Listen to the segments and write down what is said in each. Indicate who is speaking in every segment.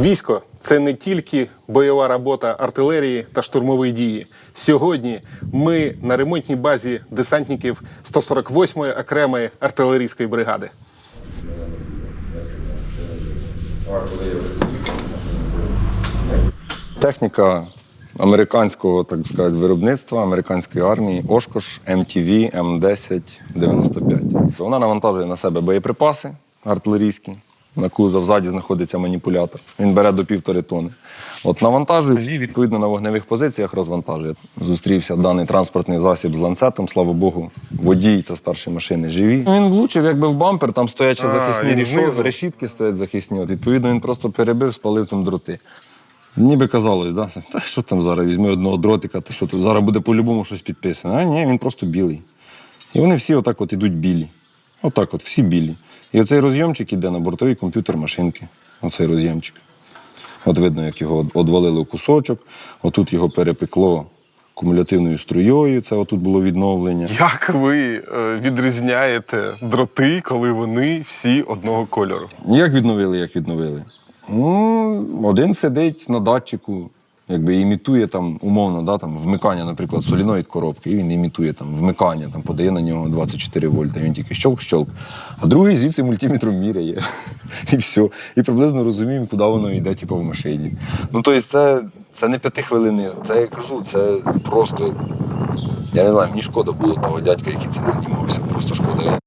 Speaker 1: Військо це не тільки бойова робота артилерії та штурмові дії. Сьогодні ми на ремонтній базі десантників 148-ї окремої артилерійської бригади.
Speaker 2: Техніка американського, так сказати, виробництва американської армії Ошкош MTV М1095. Вона навантажує на себе боєприпаси артилерійські. На кузов ззаді знаходиться маніпулятор. Він бере до півтори тони. От навантажує і відповідно на вогневих позиціях розвантажує. Зустрівся даний транспортний засіб з ланцетом. Слава Богу, водій та старші машини живі. Він влучив якби в бампер, там стоять ще захисні
Speaker 1: знизу.
Speaker 2: решітки стоять захисні. От, відповідно, він просто перебив, спалив там дроти. Ніби казалось, да? та що там зараз, візьми одного дротика, та що тут зараз буде по-любому щось підписано. А ні, він просто білий. І вони всі отак от ідуть білі. Отак от, всі білі. І оцей розйомчик іде на бортовий комп'ютер машинки. Оцей роз'ємчик. От видно, як його одвалили в кусочок, отут його перепекло кумулятивною струєю, це отут було відновлення.
Speaker 1: Як ви е, відрізняєте дроти, коли вони всі одного кольору?
Speaker 2: Як відновили, як відновили? Ну, один сидить на датчику, якби імітує там, умовно, да, там, вмикання, наприклад, соліноїд коробки, і він імітує там, вмикання, там, подає на нього 24 вольта, він тільки щолк-щолк. А другий звідси мультиметром міряє. І все. І приблизно розуміємо, куди воно йде, типу, в машині. Ну, тобто, це, це не п'яти хвилини. Це я кажу, це просто. Я не знаю, мені шкода було того дядька, який цим займався. Просто шкода.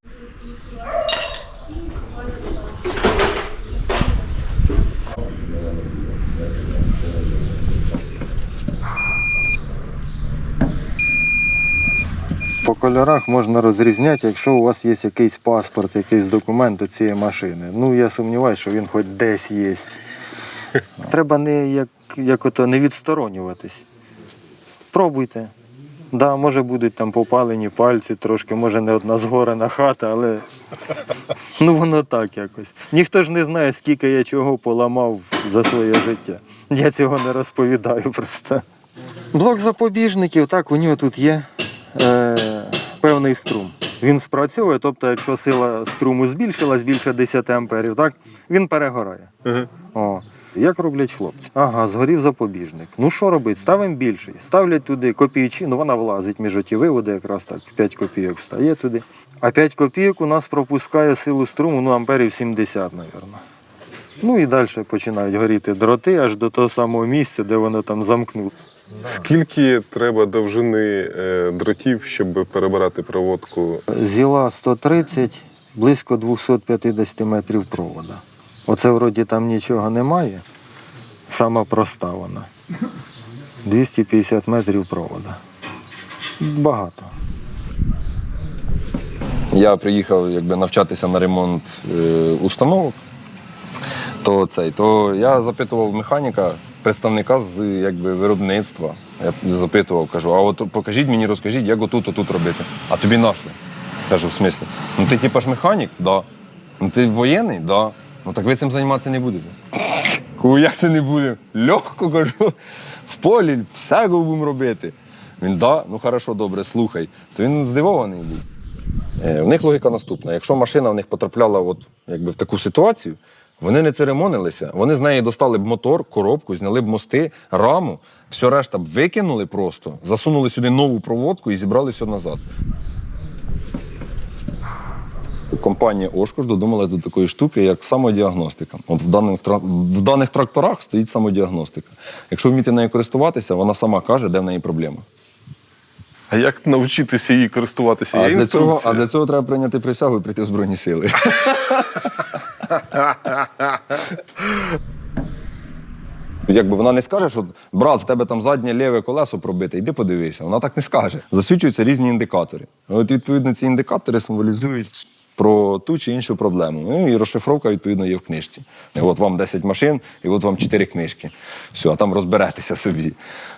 Speaker 3: Кольорах можна розрізняти, якщо у вас є якийсь паспорт, якийсь документ до цієї машини. Ну, я сумніваюся, що він хоч десь є. Треба не як, як ото, не відсторонюватись. Пробуйте. Да, може будуть там попалені пальці трошки, може не одна згорена хата, але ну воно так якось. Ніхто ж не знає, скільки я чого поламав за своє життя. Я цього не розповідаю просто. Блок запобіжників, так, у нього тут є е, певний струм. Він спрацьовує, тобто, якщо сила струму збільшилась більше 10 амперів, так, він перегорає. О. Як роблять хлопці? Ага, згорів запобіжник. Ну що робити? Ставимо більший. Ставлять туди копійчину, вона влазить між оті виводи, якраз так, 5 копійок встає туди. А 5 копійок у нас пропускає силу струму, ну, амперів 70, мабуть. Ну і далі починають горіти дроти аж до того самого місця, де воно там замкнуло.
Speaker 1: Скільки треба довжини е, дротів, щоб перебирати проводку?
Speaker 3: Зіла 130, близько 250 метрів провода. Оце вроді там нічого немає. Сама проста вона. 250 метрів провода. Багато.
Speaker 2: Я приїхав якби, навчатися на ремонт е, установок, то, цей, то я запитував механіка, представника з якби, виробництва. Я запитував, кажу, а от покажіть мені, розкажіть, як отут, отут робити. А тобі нашу? Кажу, в смислі? Ну ти типа ж механік? Да. Ну ти воєнний? Да. Ну так ви цим займатися не будете. Кажу, як це не буде? Легко кажу, в полі все будемо робити. Він да, ну хорошо, добре, слухай. То він здивований був. Е, В них логіка наступна: якщо машина в них потрапляла от, якби в таку ситуацію, вони не церемонилися, вони з неї достали б мотор, коробку, зняли б мости, раму, все решта б викинули просто, засунули сюди нову проводку і зібрали все назад. Компанія Ошкош додумалась до такої штуки, як самодіагностика. От в даних, в даних тракторах стоїть самодіагностика. Якщо вміти нею користуватися, вона сама каже, де в неї проблема.
Speaker 1: А як навчитися її користуватися?
Speaker 2: А
Speaker 1: Є
Speaker 2: для, цього, а для цього треба прийняти присягу і прийти в Збройні сили. Якби вона не скаже, що брат, в тебе там заднє ліве колесо пробите, йди подивися. Вона так не скаже. Засвідчуються різні індикатори. От відповідно ці індикатори символізують про ту чи іншу проблему. Ну і розшифровка, відповідно, є в книжці. І от вам 10 машин, і от вам 4 книжки. Все, а там розберетеся собі.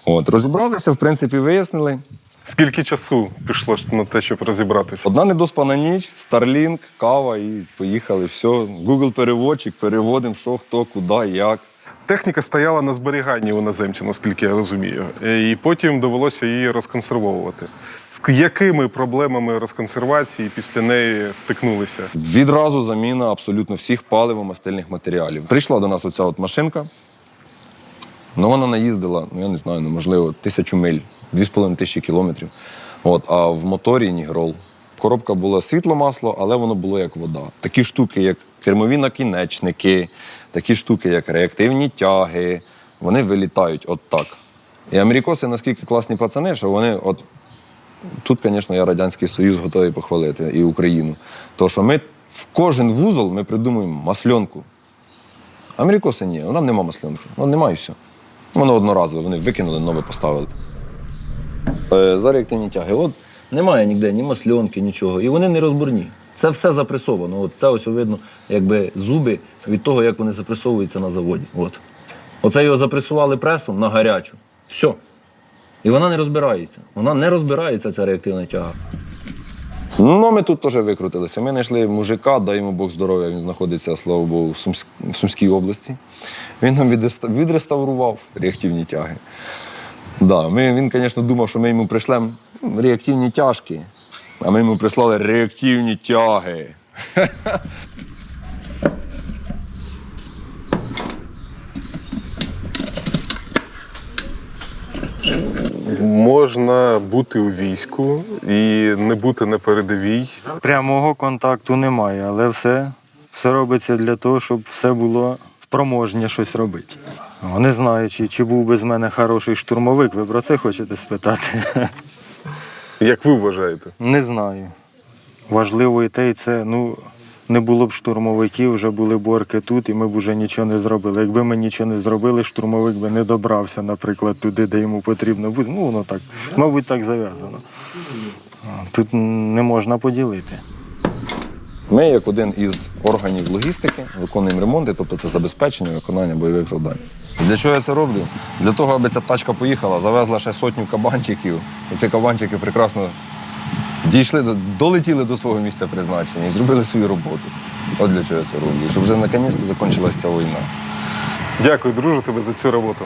Speaker 2: От, розібралися, в принципі, вияснили.
Speaker 1: Скільки часу пішло на те, щоб розібратися?
Speaker 2: Одна недоспана ніч, Starlink, кава і поїхали. Все. Google переводчик, переводимо, що, хто, куди, як.
Speaker 1: Техніка стояла на зберіганні у іноземців, наскільки я розумію. Е, І потім довелося її розконсервовувати. З якими проблемами розконсервації після неї стикнулися?
Speaker 2: Відразу заміна абсолютно всіх паливо-мастильних матеріалів. Прийшла до нас оця от машинка. Ну, вона наїздила, ну я не знаю, ну, можливо, тисячу миль, 2,5 тисячі кілометрів. От, а в моторі нігрол. Коробка була світло масло, але воно було як вода. Такі штуки, як кермові накінечники, такі штуки, як реактивні тяги, вони вилітають от так. І америкоси наскільки класні пацани, що вони от Тут, звісно, я Радянський Союз готовий похвалити і Україну. То, що ми в кожен вузол ми придумуємо масльонку. Америкоси ні, нам нема масльонки. Ну, немає все. Воно одноразове, вони викинули, нове поставили. Е, За реактивні тяги. От немає ніде ні масльонки, нічого. І вони не розборні. Це все запресовано. От це ось видно, якби зуби від того, як вони запресовуються на заводі. От. Оце його запресували пресом на гарячу. Все. І вона не розбирається. Вона не розбирається, ця реактивна тяга. Ну, ми тут теж викрутилися. Ми знайшли мужика, дай йому Бог здоров'я, він знаходиться, слава Богу, в, Сумсь... в Сумській області. Він нам відреста- відреставрував реактивні тяги. Да, ми, він, звісно, думав, що ми йому прийшлемо реактивні тяжки, а ми йому прислали реактивні тяги.
Speaker 1: Можна бути у війську і не бути на передовій.
Speaker 3: Прямого контакту немає, але все, все робиться для того, щоб все було спроможне щось робити. Не знаю, чи, чи був би з мене хороший штурмовик, ви про це хочете спитати?
Speaker 1: Як ви вважаєте?
Speaker 3: Не знаю. Важливо і те, і це, ну, не було б штурмовиків, вже були борки тут, і ми б вже нічого не зробили. Якби ми нічого не зробили, штурмовик би не добрався, наприклад, туди, де йому потрібно бути. Ну, воно так, мабуть, так зав'язано. Тут не можна поділити.
Speaker 2: Ми, як один із органів логістики, виконуємо ремонти, тобто це забезпечення виконання бойових завдань. Для чого я це роблю? Для того, аби ця тачка поїхала, завезла ще сотню кабанчиків. І ці кабанчики прекрасно дійшли, до- долетіли до свого місця призначення і зробили свою роботу. От для чого я це роблю. Щоб вже наконець-то закінчилася ця війна.
Speaker 1: Дякую, друже, тебе за цю роботу.